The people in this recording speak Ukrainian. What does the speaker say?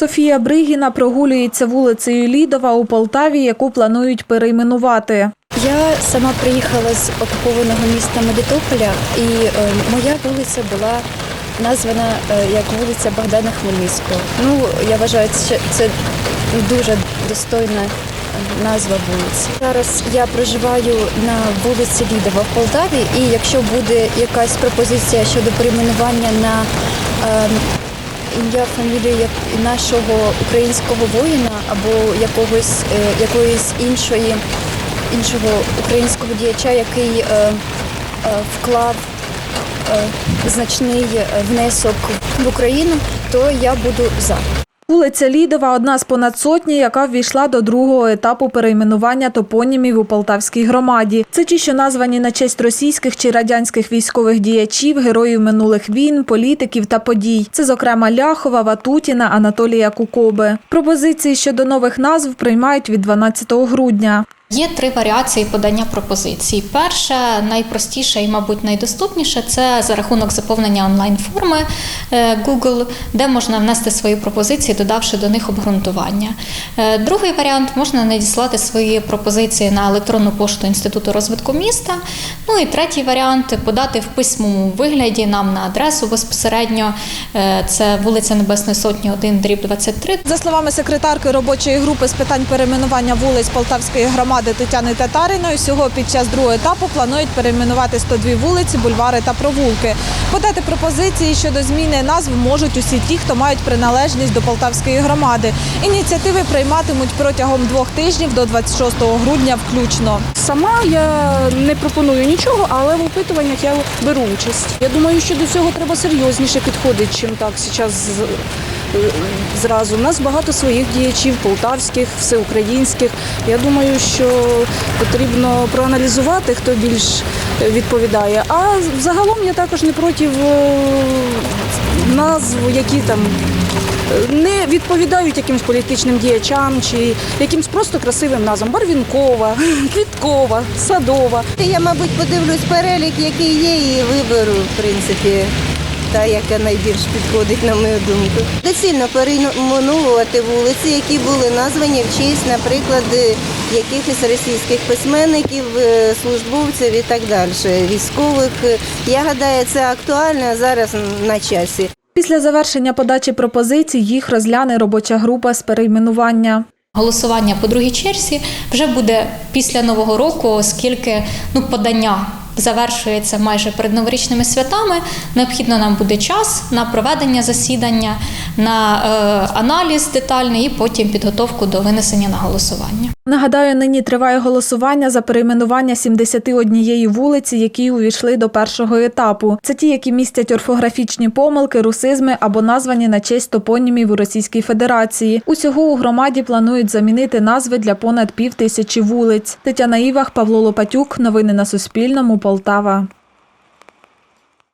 Софія Бригіна прогулюється вулицею Лідова у Полтаві, яку планують перейменувати. Я сама приїхала з окупованого міста Мелітополя, і е, моя вулиця була названа е, як вулиця Богдана Хмельницького. Ну, я вважаю, це дуже достойна назва вулиці. Зараз я проживаю на вулиці Лідова в Полтаві, і якщо буде якась пропозиція щодо перейменування на е, ім'я, як- нашого українського воїна або якогось е, якоїсь іншої іншого українського діяча, який е, е, вклав значний внесок в Україну, то я буду за. Вулиця Лідова одна з понад сотні, яка ввійшла до другого етапу перейменування топонімів у Полтавській громаді. Це ті, що названі на честь російських чи радянських військових діячів, героїв минулих війн, політиків та подій. Це, зокрема, Ляхова, Ватутіна, Анатолія Кукоби. Пропозиції щодо нових назв приймають від 12 грудня. Є три варіації подання пропозицій. Перша, найпростіша і, мабуть, найдоступніша це за рахунок заповнення онлайн-форми е, Google, де можна внести свої пропозиції, додавши до них обґрунтування. Е, Другий варіант можна надіслати свої пропозиції на електронну пошту Інституту розвитку міста. Ну і третій варіант подати в письмовому вигляді нам на адресу безпосередньо. Е, Це вулиця Небесної Сотні, 1, дріб 23, За словами секретарки робочої групи з питань перейменування вулиць Полтавської громади Тетяни Татариної, всього під час другого етапу планують перейменувати 102 вулиці, бульвари та провулки. Подати пропозиції щодо зміни назв можуть усі ті, хто мають приналежність до Полтавської громади. Ініціативи прийматимуть протягом двох тижнів до 26 грудня включно. Сама я не пропоную нічого, але в опитуваннях я беру участь. Я думаю, що до цього треба серйозніше підходити, чим так зараз зразу. У нас багато своїх діячів, полтавських, всеукраїнських. Я думаю, що потрібно проаналізувати, хто більш відповідає. А загалом я також не проти е, назв, які там не відповідають якимось політичним діячам чи якимось просто красивим назвам. Барвінкова, Квіткова, Садова. Я, мабуть, подивлюсь перелік, який є, і виберу, в принципі, та, яка найбільш підходить, на мою думку. Доцільно перейменовувати вулиці, які були названі в честь, наприклад, якихось російських письменників, е, службовців і так далі, військових. Я гадаю, це актуально зараз на часі. Після завершення подачі пропозицій їх розгляне робоча група з перейменування. Голосування по другій черзі вже буде після нового року, оскільки ну подання завершується майже перед новорічними святами. Необхідно нам буде час на проведення засідання, на е, аналіз детальний і потім підготовку до винесення на голосування. Нагадаю, нині триває голосування за перейменування 71 вулиці, які увійшли до першого етапу. Це ті, які містять орфографічні помилки, русизми або названі на честь топонімів у Російській Федерації. Усього у громаді планують замінити назви для понад пів тисячі вулиць. Тетяна Івах, Павло Лопатюк. Новини на Суспільному. Полтава.